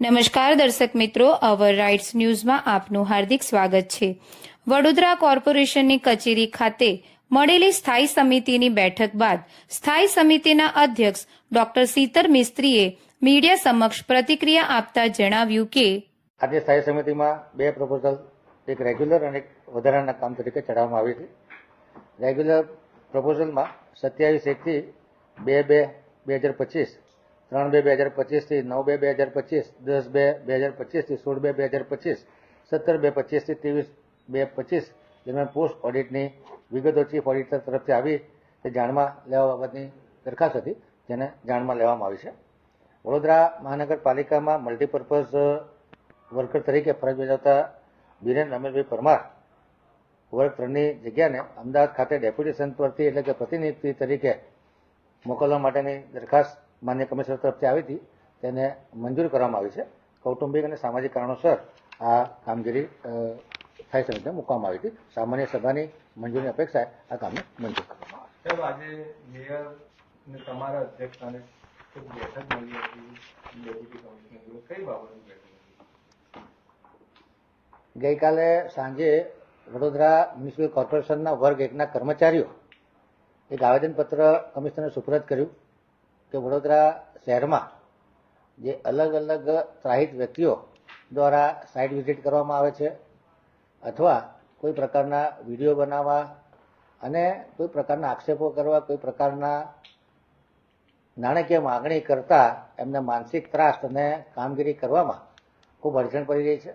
નમસ્કાર દર્શક મિત્રો, અવર રાઇટ્સ ન્યૂઝમાં આપનું હાર્દિક સ્વાગત છે. વડોદરા કોર્પોરેશનની કચેરી ખાતે મળેલી સ્થાયી સમિતિની બેઠક બાદ સ્થાયી સમિતિના અધ્યક્ષ ડોક્ટર સીતર મિસ્ત્રીએ મીડિયા સમક્ષ પ્રતિક્રિયા આપતા જણાવ્યું કે આજે સ્થાયી સમિતિમાં બે પ્રપોઝલ એક રેગ્યુલર અને વધારાના કામ તરીકે ચડાવવામાં આવી છે રેગ્યુલર પ્રપોઝલમાં સત્યાવીસ એકથી બે બે બે હજાર પચીસ ત્રણ બે બે હજાર પચીસથી, નવ બે બે હજાર પચીસ, દસ બે બે હજાર પચીસથી, સોળ બે બે હજાર પચીસ, સત્તર બે પચીસથી, ત્રેવીસ બે પચીસ દરમિયાન પોસ્ટ ઓડિટની વિગતો ચીફ ઓડિટર તરફથી આવી તે જાણમાં લેવા બાબતની દરખાસ્ત હતી, જેને જાણમાં લેવામાં આવી છે. વડોદરા મહાનગરપાલિકામાં મલ્ટીપર્પઝ વર્કર તરીકે ફરજ બજાવતા બીરેન રમેશભાઈ પરમાર વર્ગ ત્રણની જગ્યાને અમદાવાદ ખાતે ડેપ્યુટેશન પરથી એટલે કે પ્રતિનિધિ તરીકે મોકલવા માટેની દરખાસ્ત માન્ય કમિશનર તરફથી આવી હતી તેને મંજૂર કરવામાં આવી છે. કૌટુંબિક અને સામાજિક કારણોસર આ કામગીરી સ્થાયી સમિતિને મૂકવામાં આવી હતી. સામાન્ય સભાની મંજૂરીની અપેક્ષાએ આ કામને મંજૂર કરવામાં આવે આજે તમારા અધ્યક્ષસ્થાને બેઠક મળી હતી ડેપ્યુટી કમિશનર કઈ બાબતની બેઠક ગઈકાલે સાંજે વડોદરા મ્યુનિસિપલ કોર્પોરેશનના વર્ગ એકના કર્મચારીઓ એક આવેદનપત્ર કમિશનરને સુપરત કર્યું. કે વડોદરા શહેરમાં જે અલગ અલગ ત્રાહિત વ્યક્તિઓ દ્વારા સાઇટ વિઝિટ કરવામાં આવે છે અથવા કોઈ પ્રકારના વીડિયો બનાવવા અને કોઈ પ્રકારના આક્ષેપો કરવા, કોઈ પ્રકારના નાણાકીય માગણી કરતા એમને માનસિક ત્રાસ અને કામગીરી કરવામાં ખૂબ અડચણ પડી રહી છે.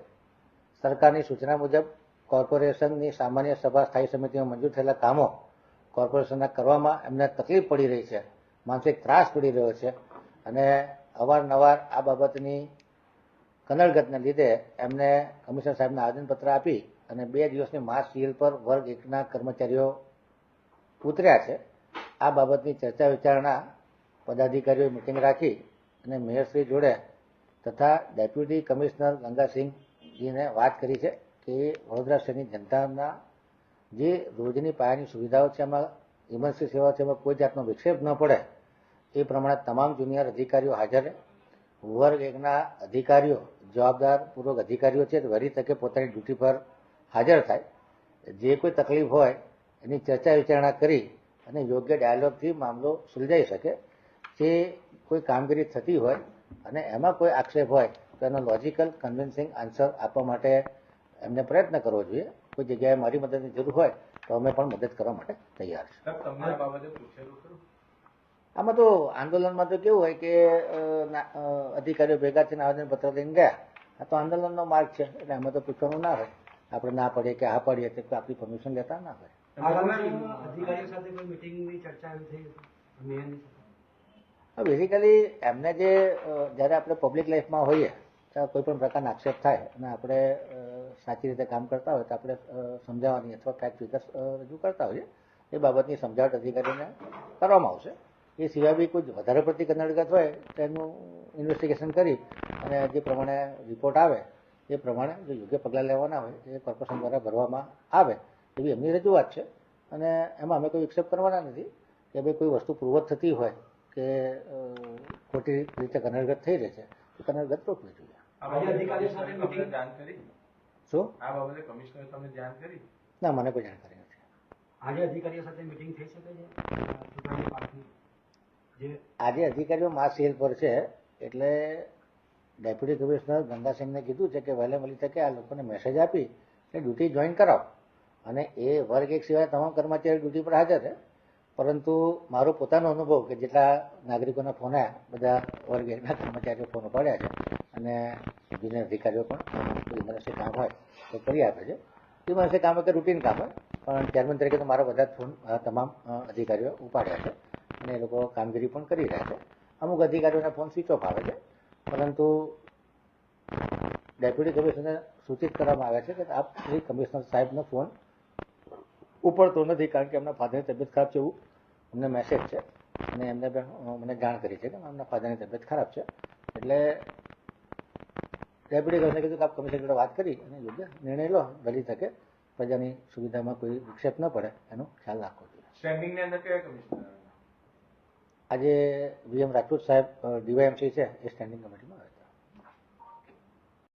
સરકારની સૂચના મુજબ કોર્પોરેશનની સામાન્ય સભા સ્થાયી સમિતિમાં મંજૂર થયેલા કામો કોર્પોરેશનના કરવામાં એમને તકલીફ પડી રહી છે. માનસિક ત્રાસ પડી રહ્યો છે. અને અવારનવાર આ બાબતની કનડગતને લીધે એમને કમિશનર સાહેબને આવેદનપત્ર આપી અને બે દિવસની માસ સીલ પર વર્ગ એકના કર્મચારીઓ ઉતર્યા છે. આ બાબતની ચર્ચા વિચારણા પદાધિકારીઓએ મિટિંગ રાખી અને મેયરશ્રી જોડે તથા ડેપ્યુટી કમિશનર ગંગાસિંહજીને વાત કરી છે કે વડોદરા શહેરની જનતાના જે રોજની પાયાની સુવિધાઓ છે એમાં ઇમરજન્સી સેવા છે કોઈ જાતનો વિક્ષેપ ન પડે. એ પ્રમાણે તમામ જુનિયર અધિકારીઓ હાજર વર્ગ એકના અધિકારીઓ જવાબદાર પૂર્વક અધિકારીઓ છે વહેલી તકે પોતાની ડ્યુટી પર હાજર થાય. જે કોઈ તકલીફ હોય, એની ચર્ચા વિચારણા કરી અને યોગ્ય ડાયલોગથી મામલો સુલઝાઈ શકે. જે કોઈ કામગીરી થતી હોય અને એમાં કોઈ આક્ષેપ હોય, તો એનો લોજિકલ કન્વિન્સિંગ આન્સર આપવા માટે એમને પ્રયત્ન કરવો જોઈએ. કોઈ જગ્યાએ મારી મદદની જરૂર હોય તો અમે પણ મદદ કરવા માટે તૈયાર છે સાહેબ તમને આ બાબતે પૂછેલું ખરું? આમાં તો આંદોલનમાં તો કેવું હોય કે અધિકારીઓ ભેગા થઈને આવેદનપત્ર લઈને ગયા. આ તો આંદોલનનો માર્ગ છે એટલે આમાં તો પૂછવાનું ના હોય. આપણે ના પડીએ કે આ પડીએ તો આપણી પરમિશન લેતા ના હોય. અધિકારીઓ સાથે કોઈ મિટિંગની ચર્ચા થઈ? હતી મેયરની સાથે? બેઝિકલી એમને જે જ્યારે આપણે પબ્લિક લાઈફમાં હોઈએ ત્યારે કોઈ પણ પ્રકારના આક્ષેપ થાય અને આપણે સાચી રીતે કામ કરતા હોય તો આપણે સમજાવવાની અથવા ફેક્ટ વિકાસ રજૂ કરતા હોઈએ. એ બાબતની સમજાવટ અધિકારીને કરવામાં આવશે. એ સિવાય બી કોઈ વધારે પડતી કન્નડગત હોય તો એનું ઇન્વેસ્ટિગેશન કરી અને જે પ્રમાણે રિપોર્ટ આવે, એ પ્રમાણે જો યોગ્ય પગલાં લેવાના હોય, એ કોર્પોરેશન દ્વારા ભરવામાં આવે એવી એમની રજૂઆત છે. અને એમાં અમે કોઈ વિક્ષેપ કરવાના નથી કે ભાઈ કોઈ વસ્તુ પૂર્વત થતી હોય કે ખોટી રીતે કન્નડગત થઈ રહી છે, તો કન્નડગત રોકવી જોઈએ. અધિકારીઓ સાથે જાણ કરી? શું? આ બાબતે કમિશનરે તમને જાણ કરી? ના મને કોઈ જાણકારી નથી. આજે અધિકારીઓ સાથે મીટિંગ થઈ શકે છે? ચૂંટણી પાર્ટી આજે અધિકારીઓ મા સેલ પર છે એટલે ડેપ્યુટી કમિશનર ગંગાસિંહને કીધું છે કે વહેલે વહેલી તકે આ લોકોને મેસેજ આપી કે ડ્યુટી જોઈન કરાવો. અને એ વર્ગ એક સિવાય તમામ કર્મચારીઓ ડ્યુટી પર હાજર છે. પરંતુ મારો પોતાનો અનુભવ કે જેટલા નાગરિકોના ફોન આવ્યા બધા વર્ગ એકના કર્મચારીઓ ફોન ઉપાડ્યા છે. અને જુનિયર અધિકારીઓ પણ મને કામ હોય તો કરી આપે છે. ઇમરજન્સી કામ હોય કે રૂટીન કામ હોય, પણ ચેરમેન તરીકે તો મારા બધા ફોન તમામ અધિકારીઓ ઉપાડ્યા છે અને એ લોકો કામગીરી પણ કરી રહ્યા છે. અમુક અધિકારીઓના ફોન સ્વિચ ઓફ આવે છે, પરંતુ ડેપ્યુટી કમિશનરને સૂચિત કરવામાં આવે છે કે આપ શ્રી કમિશનર સાહેબનો ફોન ઉપડતો નથી કારણ કે એમના ફાધરની તબિયત ખરાબ છે એવું અમને મેસેજ છે અને એમને મને જાણ કરી છે કે એમના ફાધરની તબિયત ખરાબ છે. એટલે ડેપ્યુટી કમિશનરે કીધું કે આપ કમિશનર જોડે વાત કરી અને યોગ્ય નિર્ણય લો વહેલી તકે પ્રજાની સુવિધામાં કોઈ વિક્ષેપ ન પડે એનો ખ્યાલ રાખવો જોઈએ આજે વીએમ રાજપૂત સાહેબ ડીવાયએમસી છે એ સ્ટેન્ડિંગ કમિટીમાં